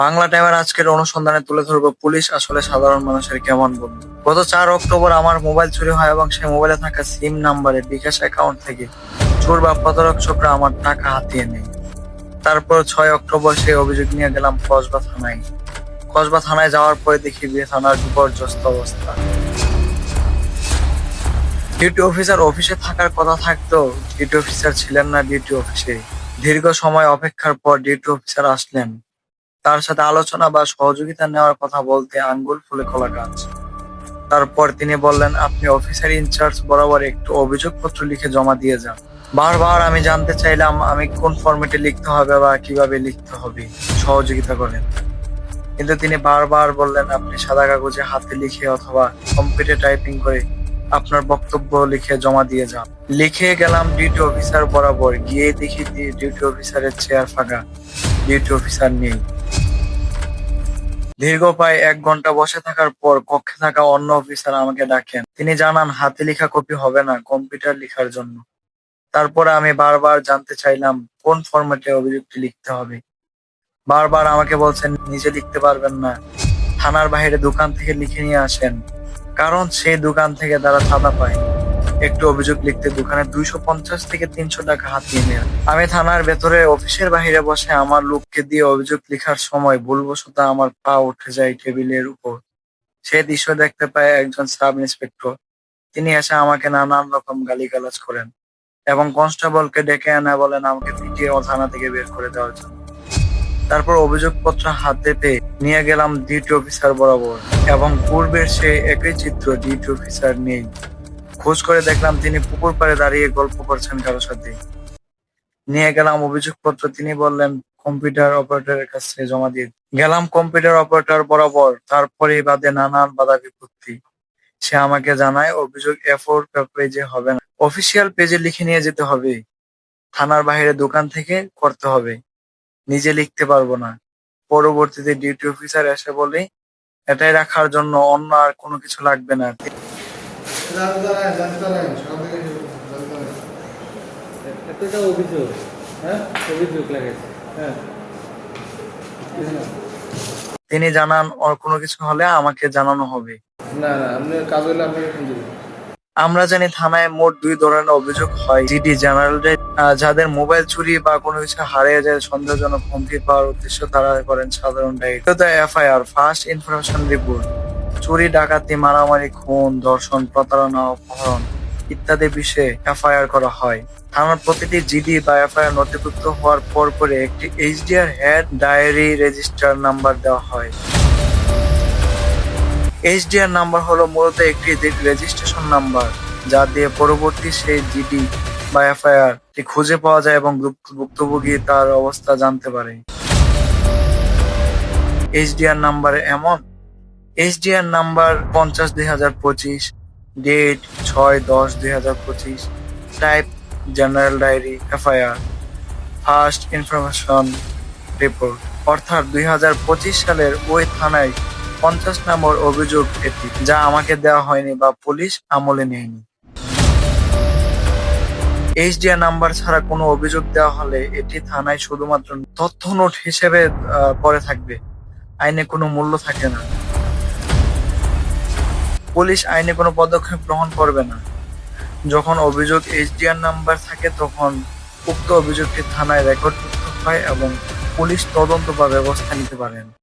বাংলা টাইমের আজকের অনুসন্ধানে তুলে ধরবো পুলিশ আসলে সাধারণ মানুষের কেমন বন্ধু? গত চার অক্টোবর আমার মোবাইল চুরি হয় এবং সেই মোবাইলে থাকা সিম নাম্বারে বিকাশ অ্যাকাউন্ট থেকে চোর বা প্রতারক চক্র আমার টাকা হাতিয়ে নেয়। তারপর ছয় অক্টোবর সেই অভিযোগ নিয়ে গেলাম কসবা থানায়। কসবা থানায় যাওয়ার পরে দেখি বিয়ে থানার বিপর্যস্ত অবস্থা। ডিউটি অফিসার অফিসে থাকার কথা থাকতো, ডিউটি অফিসার ছিলেন না ডিউটি অফিসে। দীর্ঘ সময় অপেক্ষার পর ডিউটি অফিসার আসলেন। তার সাথে আলোচনা বা সহযোগিতা নেওয়ার কথা বলতে আঙ্গুল ফুলে কলা গাছ তারপর তিনি বললেন, আপনি অফিসার ইনচার্জ বরাবর একটু অভিযোগপত্র লিখে জমা দিয়ে যান। বারবার আমি জানতে চাইলাম, আমি কোন ফরম্যাটে লিখতে হবে বা কীভাবে লিখতে হবে। সহযোগিতা করেন। কিন্তু তিনি বারবার বললেন, আপনি সাদা কাগজে হাতে লিখে অথবা কম্পিউটার টাইপিং করে আপনার বক্তব্য লিখে জমা দিয়ে যান। লিখে গেলাম ডিউটি অফিসার বরাবর। গিয়ে দেখি ডিউটি অফিসারের চেয়ার ফাঁকা। ডিউটি অফিসার নেই। দীর্ঘ প্রায় এক ঘণ্টা বসে থাকার পর কক্ষে থাকা অন্য অফিসার আমাকে ডাকেন। তিনি জানান, হাতে লেখা কপি হবে না, কম্পিউটার লেখার জন্য। তারপরে আমি বারবার জানতে চাইলাম, কোন ফরম্যাটে অভিযোগটি লিখতে হবে। বারবার আমাকে বলছেন, নিজে লিখতে পারবেন না। থানার বাইরে দোকান থেকে লিখে নিয়ে আসেন। কারণ সেই দোকান থেকে তারা চাঁদা পায়। একটু অভিযোগ লিখতে দোকানে দুইশো পঞ্চাশ থেকে তিনশো টাকা হাতিয়ে নেয়। আমি থানার ভেতরে অফিসের বাইরে বসে আমার লোককে দিয়ে অভিযোগ লেখার সময় ভুলবশত আমার পা উঠে যায় টেবিলের উপর। সে দৃশ্য দেখতে পায় একজন সাব ইন্সপেক্টর। তিনি এসে আমাকে নানান রকম গালিগালাজ করেন এবং কনস্টেবলকে ডেকে আনা বলেন, আমাকে পিটিয়ে থানা থেকে বের করে দেওয়ার জন্য। তারপর অভিযোগপত্র হাতে পেয়ে নিয়ে গেলাম ডিউটি অফিসার বরাবর এবং পূর্বের সেই একই চিত্র ডিউটি অফিসার নেই। খোঁজ করে দেখলাম তিনি পুকুর পাড়ে দাঁড়িয়ে গল্প করছেন কারোর সাথে। নিয়ে গেলাম অভিযোগপত্র। তিনি বললেন, কম্পিউটার অপারেটরের কাছে জমা দিয়ে গেলাম কম্পিউটার অপারেটর বরাবর। তারপরে বাদে নানান বাধা বিপত্তি। সে আমাকে জানায়, অভিযোগ এফোর পেজে হবে না। অফিসিয়াল পেজে লিখে নিয়ে যেতে হবে। থানার বাইরে দোকান থেকে করতে হবে। নিজে লিখতে পারব না। পরবর্তীতে ডিউটি অফিসার এসে বলে, এটাই রাখার জন্য অন্য আর কোনো কিছু লাগবে না। এতটা অভিযোগ হ্যাঁ? অভিযোগ লাগাইছে হ্যাঁ। তিনি জানান ওর কোনো কিছু হলে আমাকে জানানো হবে। না না আপনি কাজ হলে আপনাকে আমরা জানি থানায় মোট দুই ধরনের অভিযোগ হয়। জিডি জেনারেল যাদের মোবাইল চুরি বা কোনো কিছু হারিয়ে যায় সন্দেহজনক হুমকি পাওয়ার উদ্দেশ্য তারা করেন সাধারণ diary FIR first information report. চুরি, ডাকাতি, মারামারি, খুন, ধর্ষণ, প্রতারণা, অপহরণ ইত্যাদি বিষয়ে এফআইআর করা হয়। থানার প্রতিটি জিডি বা এফআইআর নথিভুক্ত হওয়ার পর পরে একটি HDR head diary register number দেওয়া হয়। এইচডিআর নাম্বার হলো মূলত একটি রেজিস্ট্রেশন নাম্বার, যা দিয়ে পরবর্তী সেই জিডি বা এফআইআর খুঁজে পাওয়া যায় এবং ভুক্তভোগী তার অবস্থা জানতে পারে। এইচডিআর নাম্বার এমন এইচডিআর নাম্বার পঞ্চাশ দুই হাজার পঁচিশ ডেট ছয় দশ দুই হাজার পঁচিশ type general diary FIR first information report অর্থাৎ দুই হাজার পঁচিশ সালের ওই থানায় পঞ্চাশ নম্বর অভিযোগ এটি, যা আমাকে দেওয়া হয়নি বা পুলিশ আমলে নেয়নি। এইচডিআর নাম্বার ছাড়া কোনো অভিযোগ দেওয়া হলে এটি থানায় শুধুমাত্র তথ্য নোট হিসেবে পড়ে থাকবে। আইনে কোনো মূল্য থাকে না। পুলিশ আইনে কোনো পদক্ষেপ গ্রহণ করবে না। যখন অভিযোগ এইচডিআর নাম্বার থাকে, তখন উক্ত অভিযোগটি থানায় রেকর্ডভুক্ত হয় এবং পুলিশ তদন্ত বা ব্যবস্থা নিতে পারেন।